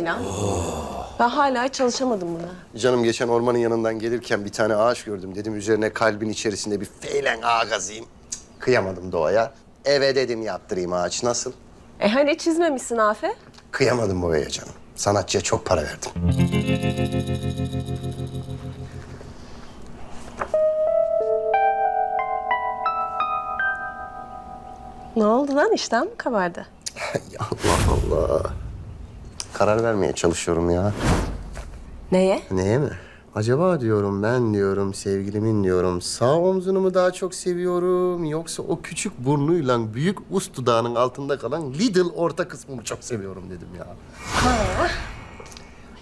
İnan. Ben hala hiç çalışamadım buna. Canım geçen ormanın yanından gelirken bir tane ağaç gördüm. Dedim üzerine kalbin içerisinde bir feylen ağa gazayım. Cık, Kıyamadım doğaya. Eve dedim yaptırayım ağaç nasıl? E hani çizmemişsin Afe? Kıyamadım boyaya canım. Sanatçıya çok para verdim. Ne oldu lan işten mi kabardı? Ay Allah Allah. Karar vermeye çalışıyorum ya. Neye? Neye mi? Acaba diyorum ben diyorum sevgilimin diyorum sağ omzunu mu daha çok seviyorum yoksa o küçük burnuyla büyük ust dudağının altında kalan Lidl orta kısmı mı çok seviyorum dedim ya.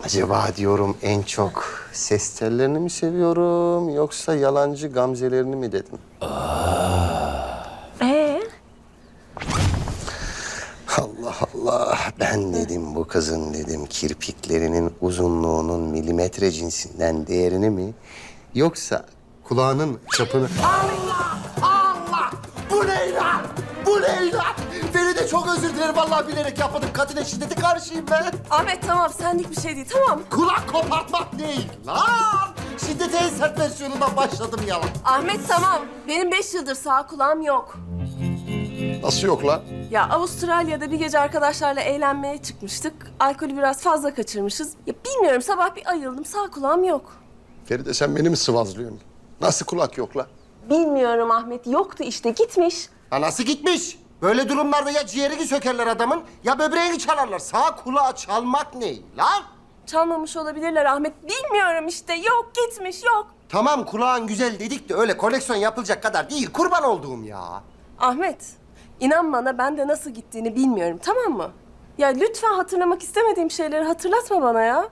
Acaba diyorum en çok ses tellerini mi seviyorum yoksa yalancı gamzelerini mi dedim. Ee? Allah. Ben dedim bu kızın dedim kirpiklerinin uzunluğunun milimetre cinsinden değerini mi yoksa kulağının çapını... Allah! Allah! Bu ne lan? Bu ne lan? Feride çok özür dilerim. Vallahi bilerek yapmadım. Kadına şiddete karşıyım ben. Ahmet tamam senlik bir şey değil tamam. Kulak kopartmak değil lan. Şiddete en sert versiyonundan başladım yalan. Ahmet tamam. Benim beş yıldır sağ kulağım yok. Nasıl yok lan? Ya Avustralya'da bir gece arkadaşlarla eğlenmeye çıkmıştık. Alkolü biraz fazla kaçırmışız. Ya bilmiyorum sabah bir ayıldım sağ kulağım yok. Feride sen beni mi sıvazlıyorsun? Nasıl kulak yok lan? Bilmiyorum Ahmet yoktu işte gitmiş. Ha nasıl gitmiş? Böyle durumlarda ya ciğerini sökerler adamın ya böbreğini çalarlar. Sağ kulağı çalmak ne lan? Çalmamış olabilirler Ahmet. Bilmiyorum işte yok gitmiş yok. Tamam kulağın güzel dedik de öyle koleksiyon yapılacak kadar değil. Kurban olduğum ya. Ahmet inan bana ben de nasıl gittiğini bilmiyorum tamam mı? Ya lütfen hatırlamak istemediğim şeyleri hatırlatma bana ya.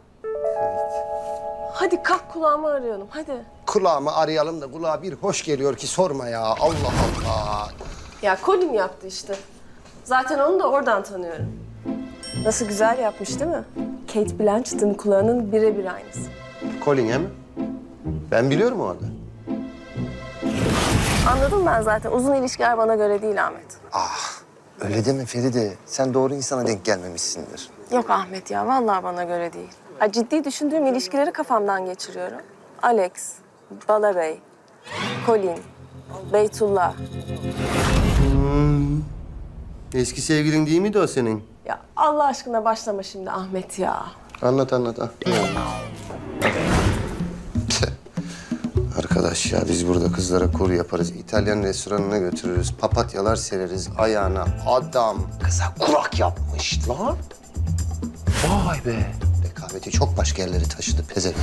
Hadi kalk kulağımı arayalım hadi. Kulağımı arayalım da kulağa bir hoş geliyor ki sorma ya. Allah Allah. Ya Colin yaptı işte. Zaten onu da oradan tanıyorum. Nasıl güzel yapmış değil mi? Kate Blanchett'ın kulağının birebir aynısı. Colin mi? Ben biliyorum o adı. Anladım ben zaten. Uzun ilişkiler bana göre değil Ahmet. Ah öyle deme Feride. Sen doğru insana denk gelmemişsindir. Yok Ahmet ya, vallahi bana göre değil. Ha, ciddi düşündüğüm ilişkileri kafamdan geçiriyorum. Alex, Bala Bey, Colin, Beytullah. Eski sevgilin değil miydi o senin? Ya Allah aşkına başlama şimdi Ahmet ya. Anlat anlat. ha. Arkadaş ya biz burada kızlara kur yaparız. İtalyan restoranına götürürüz. Papatyalar sereriz ayağına. Adam kıza kurak yapmış lan. Vay be. Rekabeti çok başka yerlere taşıdı pezevenk.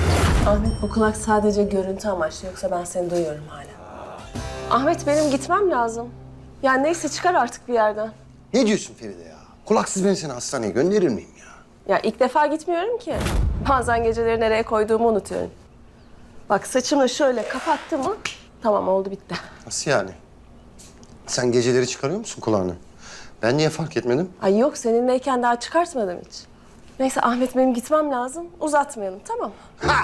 Ahmet bu kulak sadece görüntü amaçlı yoksa ben seni duyuyorum hala. Ahmet benim gitmem lazım. Ya neyse çıkar artık bir yerden. Ne diyorsun Feride ya? Kulaksız ben seni hastaneye gönderir miyim ya? Ya ilk defa gitmiyorum ki. Bazen geceleri nereye koyduğumu unutuyorum. Bak saçımı şöyle kapattı mı tamam oldu bitti. Nasıl yani? Sen geceleri çıkarıyor musun kulağını? Ben niye fark etmedim? Ay yok seninleyken daha çıkartmadım hiç. Neyse Ahmet benim gitmem lazım. Uzatmayalım tamam mı? Ha!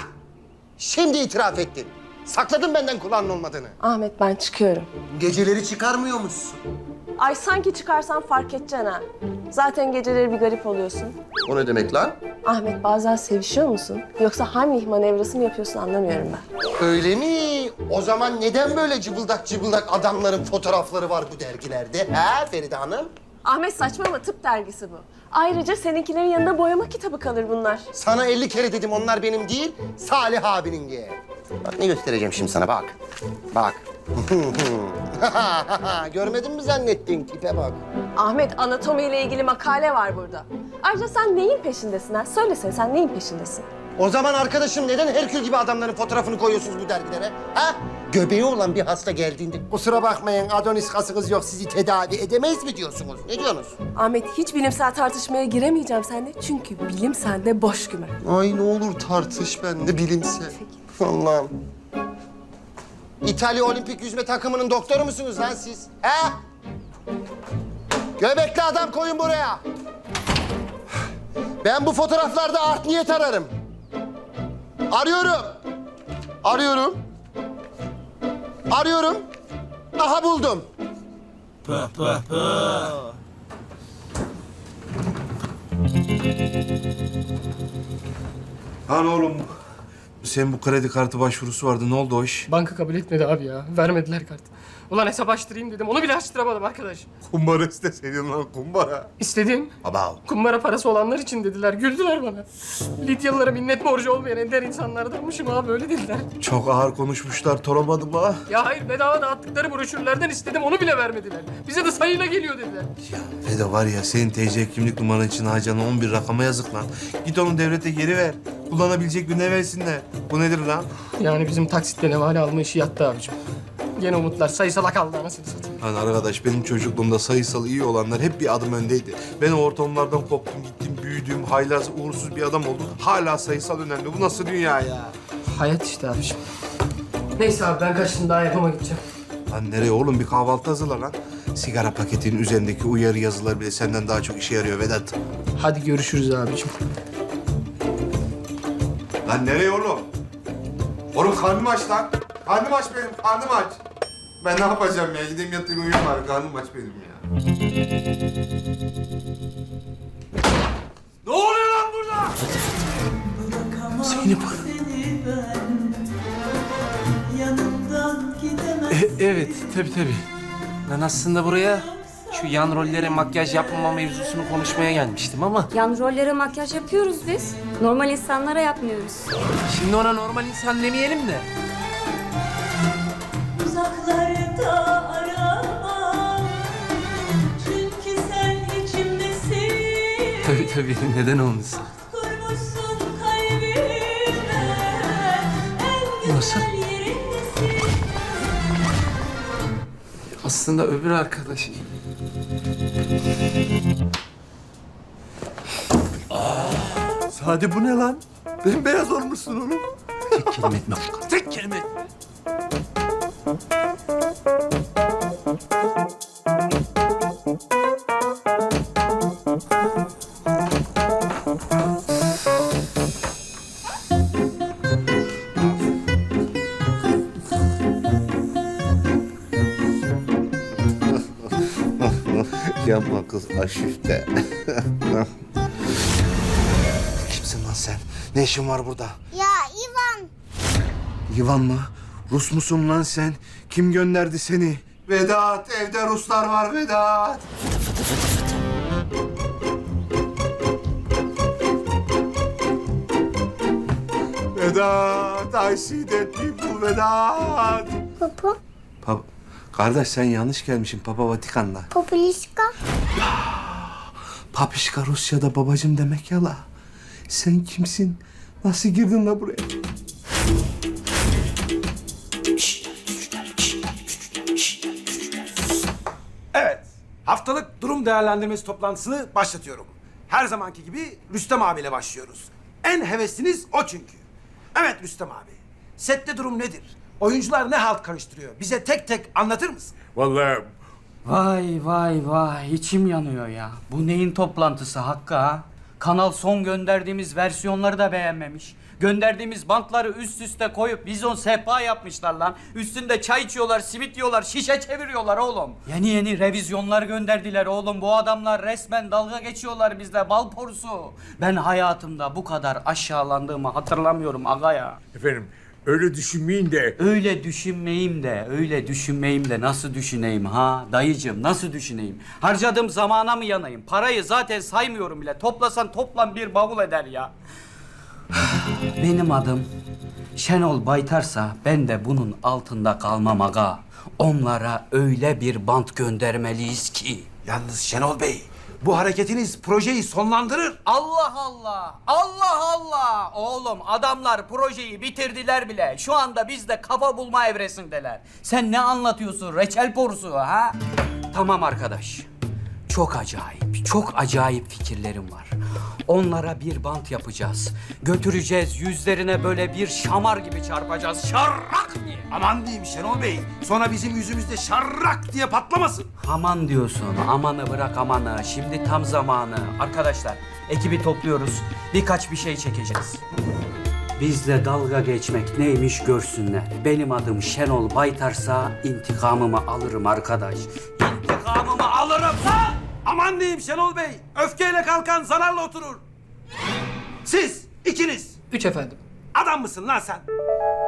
Şimdi itiraf ettin. Sakladın benden kulağının olmadığını. Ahmet ben çıkıyorum. Geceleri çıkarmıyormuşsun. Ay sanki çıkarsan fark edeceksin ha. Zaten geceleri bir garip oluyorsun. O ne demek lan? Ahmet bazen sevişiyor musun? Yoksa Heimlich manevrası mı yapıyorsun anlamıyorum ben. Öyle mi? O zaman neden böyle cıbıldak cıbıldak adamların fotoğrafları var bu dergilerde? He Feride Hanım? Ahmet saçmalama tıp dergisi bu. Ayrıca seninkilerin yanında boyama kitabı kalır bunlar. Sana 50 kere dedim onlar benim değil, Salih abinin diye. Bak ne göstereceğim şimdi sana bak. Bak. Görmedin mi zannettin tipe bak. Ahmet anatomiyle ilgili makale var burada. Ayrıca sen neyin peşindesin ha? Söylesene sen neyin peşindesin? O zaman arkadaşım neden Herkül gibi adamların fotoğrafını koyuyorsunuz bu dergilere? Ha? Göbeği olan bir hasta geldiğinde kusura bakmayın Adonis kasınız yok sizi tedavi edemeyiz mi diyorsunuz? Ne diyorsunuz? Ahmet hiç bilimsel tartışmaya giremeyeceğim seninle. Çünkü bilim sende boş güme. Ay ne olur tartış ben de bilimsel. Allah'ım. İtalya Olimpik Yüzme takımının doktoru musunuz lan siz? He? Göbekli adam koyun buraya. Ben bu fotoğraflarda art niyet ararım. Arıyorum. Arıyorum. Arıyorum. Aha buldum. Lan oğlum senin bu kredi kartı başvurusu vardı. Ne oldu o iş? Banka kabul etmedi abi ya. Vermediler kartı. Ulan hesap açtırayım dedim. Onu bile açtıramadım arkadaş. Kumbara isteseydin lan kumbara. İstediğim Abav. kumbara parası olanlar için dediler. Güldüler bana. Lidyalılara minnet borcu olmayan ender insanlardanmışım abi öyle dediler. Çok ağır konuşmuşlar. Toramadım ha. Ya hayır bedava dağıttıkları broşürlerden istedim onu bile vermediler. Bize de sayıyla geliyor dediler. Ya Feda var ya senin TC kimlik numaran için harcanan 11 rakama yazık lan. Git onu devlete geri ver. Kullanabilecek birine versinler. Bu nedir lan? Yani bizim taksitle nevale alma işi yattı abicim. Gene umutlar sayısala kaldı anasını satayım. Hani arkadaş benim çocukluğumda sayısal iyi olanlar hep bir adım öndeydi. Ben o ortamlardan koptum gittim büyüdüm haylaz uğursuz bir adam oldum. Hala sayısal önemli. Bu nasıl dünya ya? Hayat işte abicim. Neyse abi ben kaçtım daha yapama gideceğim. Lan nereye oğlum bir kahvaltı hazırla lan. Sigara paketinin üzerindeki uyarı yazıları bile senden daha çok işe yarıyor Vedat. Hadi görüşürüz abicim. Lan nereye oğlum? Oğlum karnım aç lan. Karnım aç benim, karnım aç. Ben ne yapacağım ya? Gideyim yatayım uyuyayım bari. Karnım aç benim ya. Ne oluyor lan burada? Zeynep. Yanımdan gidemem. E- evet, tabii tabii. Ben aslında buraya şu yan rollere makyaj yapmama mevzusunu konuşmaya gelmiştim ama... Yan rollere makyaj yapıyoruz biz. Normal insanlara yapmıyoruz. Şimdi ona normal insan demeyelim de. Uzaklarda aramam. Çünkü sen içimdesin. Tabii tabii, neden olmasın? Kurmuşsun kalbime. En Nasıl? güzel yerindesin. Aslında öbür arkadaş. Sade bu ne lan? Bembeyaz olmuşsun oğlum. Tek kelime etme tek kelime etme. Yapma kız aşifte. Kimsin lan sen? Ne işin var burada? Ya İvan, Yıvan mı? Rus musun lan sen? Kim gönderdi seni? Vedat, evde Ruslar var Vedat. Vedat, I see dead people Vedat. Popo, Pap Kardeş sen yanlış gelmişsin Papa Vatikan'da. Populişka. Papişka Rusya'da babacım demek ya la. Sen kimsin? Nasıl girdin la buraya? Evet, haftalık durum değerlendirmesi toplantısını başlatıyorum. Her zamanki gibi Rüstem abiyle başlıyoruz. En hevesliniz o çünkü. Evet Rüstem abi, sette durum nedir? Oyuncular ne halt karıştırıyor? Bize tek tek anlatır mısın? Vallahi Vay vay vay içim yanıyor ya. Bu neyin toplantısı Hakkı ha? Kanal son gönderdiğimiz versiyonları da beğenmemiş. Gönderdiğimiz bantları üst üste koyup bizon sehpa yapmışlar lan. Üstünde çay içiyorlar, simit yiyorlar, şişe çeviriyorlar oğlum. Yeni yeni revizyonlar gönderdiler oğlum. Bu adamlar resmen dalga geçiyorlar bizle bal porusu. Ben hayatımda bu kadar aşağılandığımı hatırlamıyorum aga ya. efendim öyle düşünmeyin de Öyle düşünmeyeyim de, öyle düşünmeyeyim de nasıl düşüneyim ha? Dayıcım nasıl düşüneyim? Harcadığım zamana mı yanayım? Parayı zaten saymıyorum bile. Toplasan toplam bir bavul eder ya. Benim adım Şenol Baytarsa ben de bunun altında kalmam aga. Onlara öyle bir bant göndermeliyiz ki. Yalnız Şenol Bey, bu hareketiniz projeyi sonlandırır. Allah Allah! Allah Allah! Oğlum adamlar projeyi bitirdiler bile. Şu anda biz de kafa bulma evresindeler. Sen ne anlatıyorsun reçel porusu ha? Tamam arkadaş. Çok acayip, çok acayip fikirlerim var. Onlara bir bant yapacağız. Götüreceğiz yüzlerine böyle bir şamar gibi çarpacağız. Şarrak diye. Aman diyeyim Şenol Bey, sonra bizim yüzümüzde şarrak diye patlamasın. Aman diyorsun, amanı bırak amanı. Şimdi tam zamanı. Arkadaşlar, ekibi topluyoruz. Birkaç bir şey çekeceğiz. Bizle dalga geçmek neymiş görsünler. Benim adım Şenol Baytarsa intikamımı alırım arkadaş. İntikamımı alırım. Ha! Aman diyeyim Şenol Bey, öfkeyle kalkan zararla oturur. Siz ikiniz Üç efendim. Adam mısın lan sen?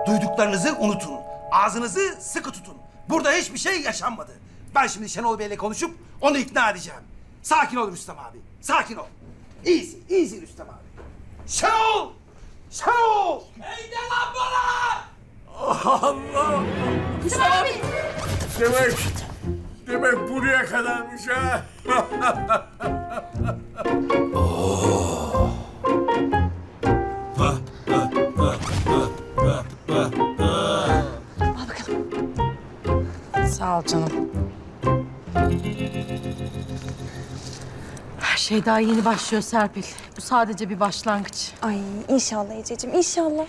Duyduklarınızı unutun. Ağzınızı sıkı tutun. Burada hiçbir şey yaşanmadı. Ben şimdi Şenol Bey'le konuşup onu ikna edeceğim. Sakin ol Rüstem abi. Sakin ol. Easy, easy Rüstem abi. Şenol! Şenol! Demek, demek buraya kadarmış ha. Sağ ol canım. Her şey daha yeni başlıyor Serpil. Bu sadece bir başlangıç. Ay inşallah Ececiğim inşallah.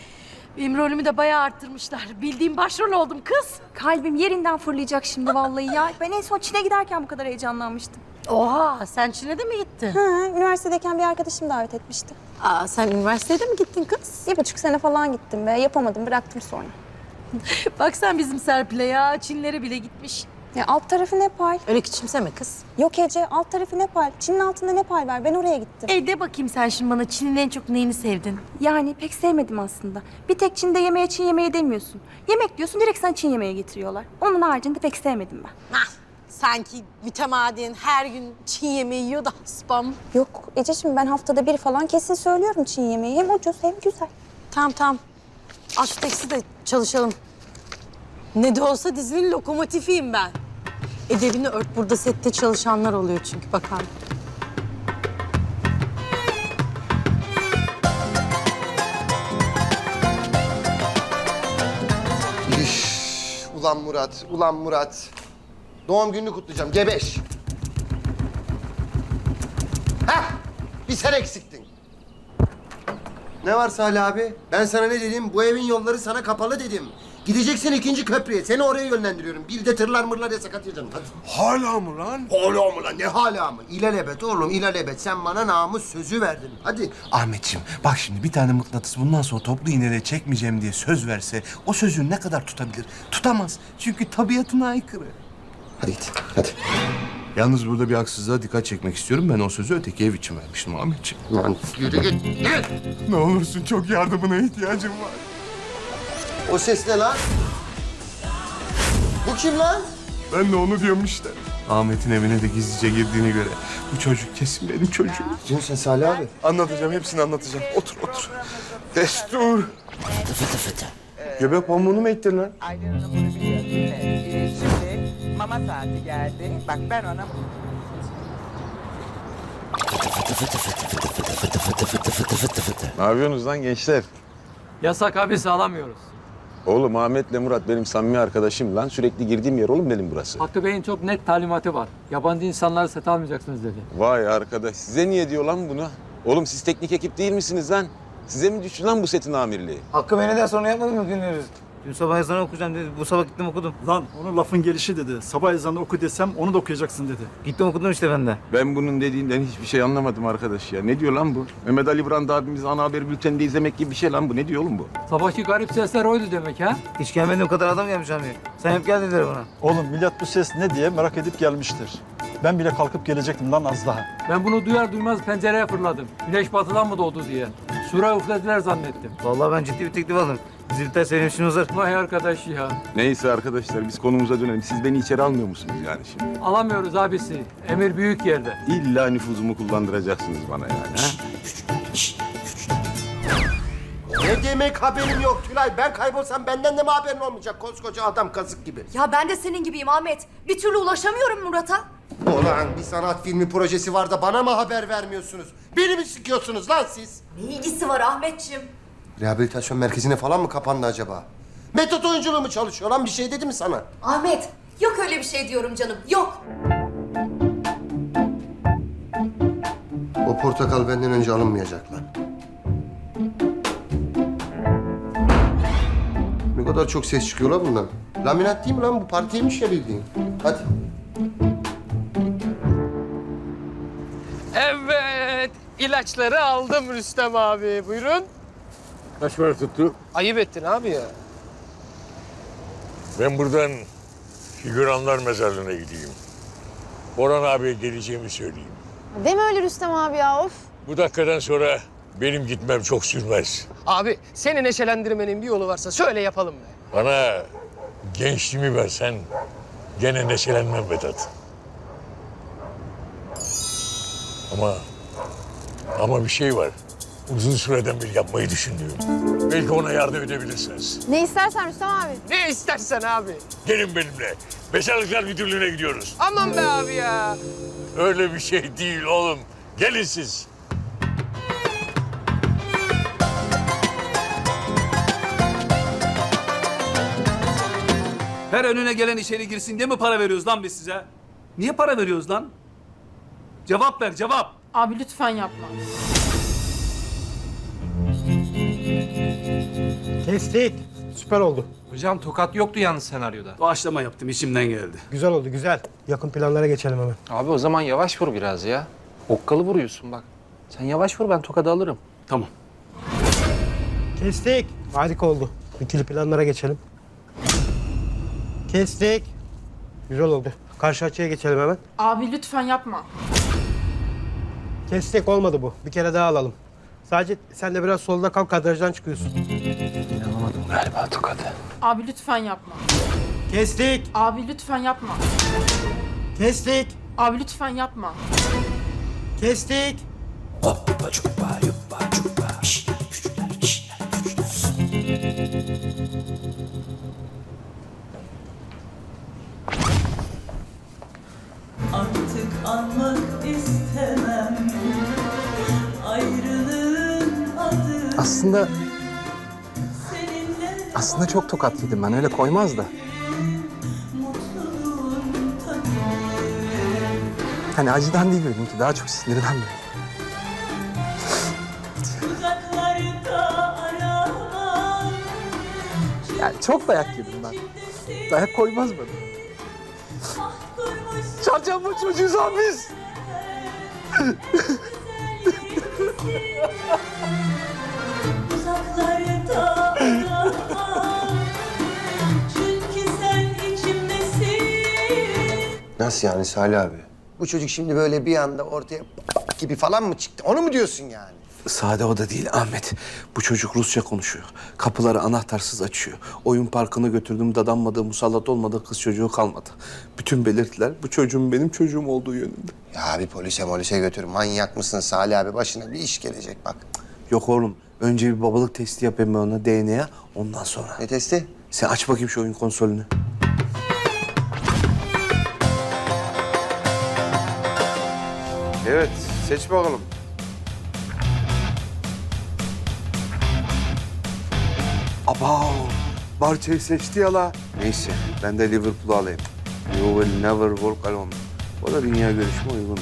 Benim rolümü de bayağı arttırmışlar. Bildiğim başrol oldum kız. Kalbim yerinden fırlayacak şimdi vallahi ya. Ben en son Çin'e giderken bu kadar heyecanlanmıştım. Oha sen Çin'e de mi gittin? Hı, üniversitedeyken bir arkadaşım davet etmişti. Aa, sen üniversitede mi gittin kız? Bir buçuk sene falan gittim ve yapamadım bıraktım sonra. Bak sen bizim Serpil'e ya. Çinlere bile gitmiş. Ya alt tarafı Nepal. Öyle küçümseme kız. Yok Ece alt tarafı Nepal. Çin'in altında Nepal var. Ben oraya gittim. E de bakayım sen şimdi bana Çin'in en çok neyini sevdin? Yani pek sevmedim aslında. Bir tek Çin'de yemeğe Çin yemeği demiyorsun. Yemek diyorsun direkt sana Çin yemeği getiriyorlar. Onun haricinde pek sevmedim ben. Hah, sanki mütemadiyen her gün Çin yemeği yiyor da spam. Yok Ececiğim ben haftada bir falan kesin söylüyorum Çin yemeği. Hem ucuz hem güzel. Tamam tamam. Aç de çalışalım. Ne de olsa dizinin lokomotifiyim ben. Edebini ört burada sette çalışanlar oluyor çünkü bakar. İş, ulan Murat, ulan Murat. Doğum gününü kutlayacağım, gebeş. Heh, bir sen eksiktin. Ne var Salih abi? Ben sana ne dedim? Bu evin yolları sana kapalı dedim. Gideceksin ikinci köprüye. Seni oraya yönlendiriyorum. Bir de tırlar mırlar yasak atacaksın. Hadi. Hala mı lan? Hala mı lan? Ne hala mı? İlelebet oğlum, ilelebet. Sen bana namus sözü verdin. Hadi. Ahmetciğim bak şimdi bir tane mıknatıs bundan sonra toplu iğneyle çekmeyeceğim diye söz verse o sözü ne kadar tutabilir? Tutamaz. Çünkü tabiatına aykırı. Hadi git, hadi. Yalnız burada bir haksızlığa dikkat çekmek istiyorum. Ben o sözü öteki ev için vermiştim Ahmetciğim. Lan yürü git. Yürü. Ne olursun çok yardımına ihtiyacım var. O ses ne lan? Bu kim lan? Ben de onu diyorum işte. Ahmet'in evine de gizlice girdiğine göre bu çocuk kesin benim çocuğum. Diyorsun sen Salih abi. Anlatacağım, hepsini anlatacağım. Otur, otur. Destur. Fıtı fıtı fıtı. Göbek pamuğunu mu ettin lan? Bunu biliyor değil mi? Ee, şimdi mama saati geldi. Bak ben ona Ne yapıyorsunuz lan gençler? Yasak abi sağlamıyoruz. Oğlum Ahmet'le Murat benim samimi arkadaşım lan. Sürekli girdiğim yer oğlum benim burası. Hakkı Bey'in çok net talimatı var. Yabancı insanları set almayacaksınız dedi. Vay arkadaş size niye diyor lan bunu? Oğlum siz teknik ekip değil misiniz lan? Size mi düştü lan bu setin amirliği? Hakkı beni sonra yapmadım mı günlerimiz? Dün sabah ezanı okuyacağım dedi. Bu sabah gittim okudum. Lan onun lafın gelişi dedi. Sabah ezanı oku desem onu da okuyacaksın dedi. Gittim okudum işte ben de. Ben bunun dediğinden hiçbir şey anlamadım arkadaş ya. Ne diyor lan bu? Mehmet Ali Brand abimiz ana haber bülteninde izlemek gibi bir şey lan bu. Ne diyor oğlum bu? Sabahki garip sesler oydu demek ha? Hiç gelmediğim kadar adam gelmiş abi. Sen hep gel dediler bana. Oğlum millet bu ses ne diye merak edip gelmiştir. Ben bile kalkıp gelecektim lan az daha. Ben bunu duyar duymaz pencereye fırladım. Güneş batıdan mı doğdu diye. Sura üflediler zannettim. Vallahi ben ciddi bir teklif aldım. Zilter senin işin uzar. Vay arkadaş ya. Neyse arkadaşlar biz konumuza dönelim. Siz beni içeri almıyor musunuz yani şimdi? Alamıyoruz abisi. Emir büyük yerde. İlla nüfuzumu kullandıracaksınız bana yani. Ha? Ne demek haberim yok Tülay? Ben kaybolsam benden de mi haberin olmayacak? Koskoca adam kazık gibi. Ya ben de senin gibiyim Ahmet. Bir türlü ulaşamıyorum Murat'a. Ulan bir sanat filmi projesi var da bana mı haber vermiyorsunuz? Beni mi sıkıyorsunuz lan siz? Ne ilgisi var Ahmetciğim? Rehabilitasyon merkezine falan mı kapandı acaba? Metot oyunculuğu mu çalışıyor lan? Bir şey dedi mi sana? Ahmet yok öyle bir şey diyorum canım yok. O portakal benden önce alınmayacak lan. Ne kadar çok ses çıkıyor lan bundan. Laminat değil mi lan bu? Partiymiş ya bildiğin. Hadi. Evet. ilaçları aldım Rüstem abi. Buyurun. Kaç para tuttu? Ayıp ettin abi ya. Ben buradan figüranlar mezarlığına gideyim. Orhan abiye geleceğimi söyleyeyim. Deme öyle Rüstem abi ya of. Bu dakikadan sonra benim gitmem çok sürmez. Abi seni neşelendirmenin bir yolu varsa söyle yapalım be. Bana gençliğimi versen gene neşelenmem Vedat. Ama ama bir şey var. Uzun süreden beri yapmayı düşündüğüm. Belki ona yardım edebilirsiniz. Ne istersen Rüstem abi. Ne istersen abi. Gelin benimle. Beşerlikler Müdürlüğü'ne gidiyoruz. Aman be abi ya. Öyle bir şey değil oğlum. Gelin siz. Her önüne gelen içeri girsin diye mi para veriyoruz lan biz size? Niye para veriyoruz lan? Cevap ver cevap. Abi lütfen yapma. Kestik. Süper oldu. Hocam tokat yoktu yalnız senaryoda. Doğaçlama yaptım içimden geldi. Güzel oldu güzel. Yakın planlara geçelim hemen. Abi o zaman yavaş vur biraz ya. Okkalı vuruyorsun bak. Sen yavaş vur ben tokadı alırım. Tamam. Kestik. Harika oldu. İkili planlara geçelim. Kestik. Güzel oldu. Karşı açıya geçelim hemen. Abi lütfen yapma. Kestik olmadı bu. Bir kere daha alalım. Sadece sen de biraz solda kal kadrajdan çıkıyorsun. Galiba tokadı. Abi lütfen yapma. Kestik. Abi lütfen yapma. Kestik. Abi lütfen yapma. Kestik. Artık anmak istemem Ayrılığın adı Aslında aslında çok tokat yedim ben öyle koymaz da. Hani acıdan değil benimki daha çok sinirden böyle. Yani çok dayak yedim ben. Dayak koymaz bana. Çarçamba çocuğuz abi biz. Nasıl yani Salih abi? Bu çocuk şimdi böyle bir anda ortaya gibi falan mı çıktı? Onu mu diyorsun yani? Sade o da değil Ahmet. Bu çocuk Rusça konuşuyor. Kapıları anahtarsız açıyor. Oyun parkına götürdüm dadanmadığı, musallat olmadığı kız çocuğu kalmadı. Bütün belirtiler bu çocuğun benim çocuğum olduğu yönünde. Ya bir polise molise götür. Manyak mısın Salih abi? Başına bir iş gelecek bak. Yok oğlum. Önce bir babalık testi yapayım ben ona DNA. Ondan sonra. Ne testi? Sen aç bakayım şu oyun konsolünü. Evet, seç bakalım. Abav, Barça'yı seçti ya la. Neyse, ben de Liverpool'u alayım. You will never walk alone. O da dünya görüşüme uygun.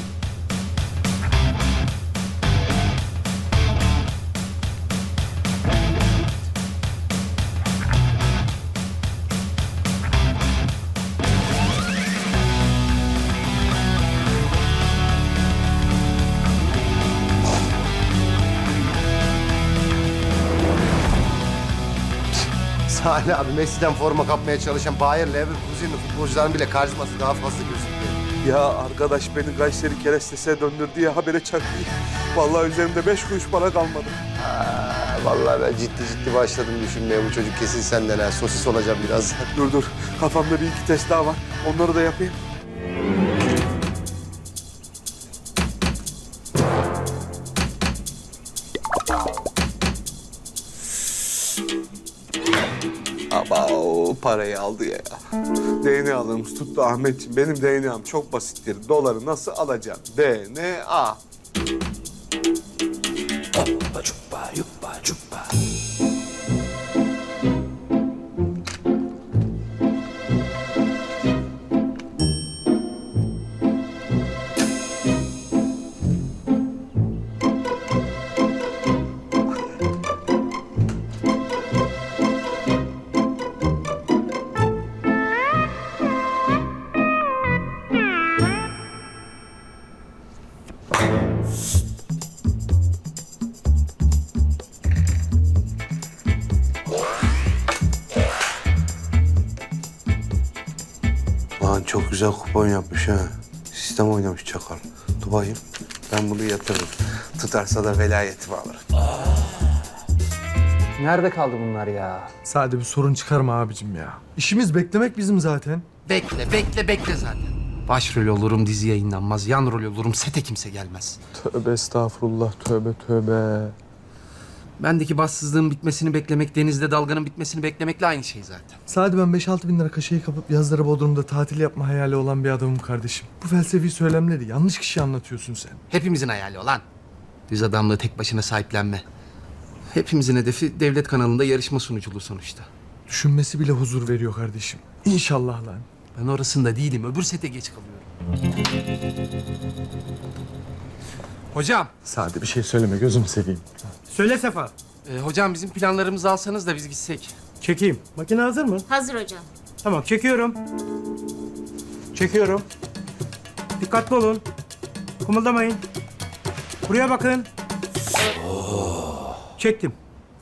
Salih abi Messi'den forma kapmaya çalışan Bayer Leverkusen'li futbolcuların bile karizması daha fazla gözüküyor. Ya arkadaş beni Kayseri kerestesine döndürdü diye habere çarptı. Vallahi üzerimde beş kuruş para kalmadı. Aa, vallahi ben ciddi ciddi başladım düşünmeye. Bu çocuk kesin senden ha. Sosis olacağım biraz. Dur dur, kafamda bir iki test daha var. Onları da yapayım. Parayı aldı ya. DNA'larımız tuttu Ahmetciğim. Benim DNA'm çok basittir. Doları nasıl alacağım? DNA. Güzel kupon yapmış ha. Sistem oynamış çakal. Dur bakayım. Ben bunu yatırırım. Tutarsa da velayetimi alırım. Nerede kaldı bunlar ya? Sade bir sorun çıkarma abicim ya. İşimiz beklemek bizim zaten. Bekle, bekle, bekle zaten. Başrol olurum, dizi yayınlanmaz. Yan rol olurum, sete kimse gelmez. Tövbe estağfurullah, tövbe tövbe. Bendeki bassızlığın bitmesini beklemek, denizde dalganın bitmesini beklemekle aynı şey zaten. Sade ben 5-6 bin lira kaşeyi kapıp yazları Bodrum'da tatil yapma hayali olan bir adamım kardeşim. Bu felsefi söylemleri yanlış kişi anlatıyorsun sen. Hepimizin hayali olan. Düz adamlığı tek başına sahiplenme. Hepimizin hedefi devlet kanalında yarışma sunuculuğu sonuçta. Düşünmesi bile huzur veriyor kardeşim. İnşallah lan. Ben orasında değilim. Öbür sete geç kalıyorum. Hocam, Sade bir şey söyleme gözüm seveyim. Söyle Sefa. e, hocam bizim planlarımızı alsanız da biz gitsek. Çekeyim. Makine hazır mı? Hazır hocam. Tamam çekiyorum. Çekiyorum. Dikkatli olun. Kımıldamayın. Buraya bakın. Çektim.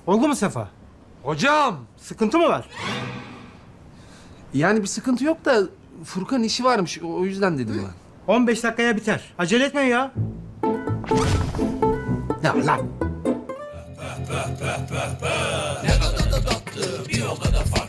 Oldu mu Sefa? Hocam! Sıkıntı mı var? Yani bir sıkıntı yok da Furkan işi varmış. O o yüzden dedim ben. 15 dakikaya biter. Acele etmeyin ya. Ya lan! Ne kadar da tatlı bir o kadar farklı.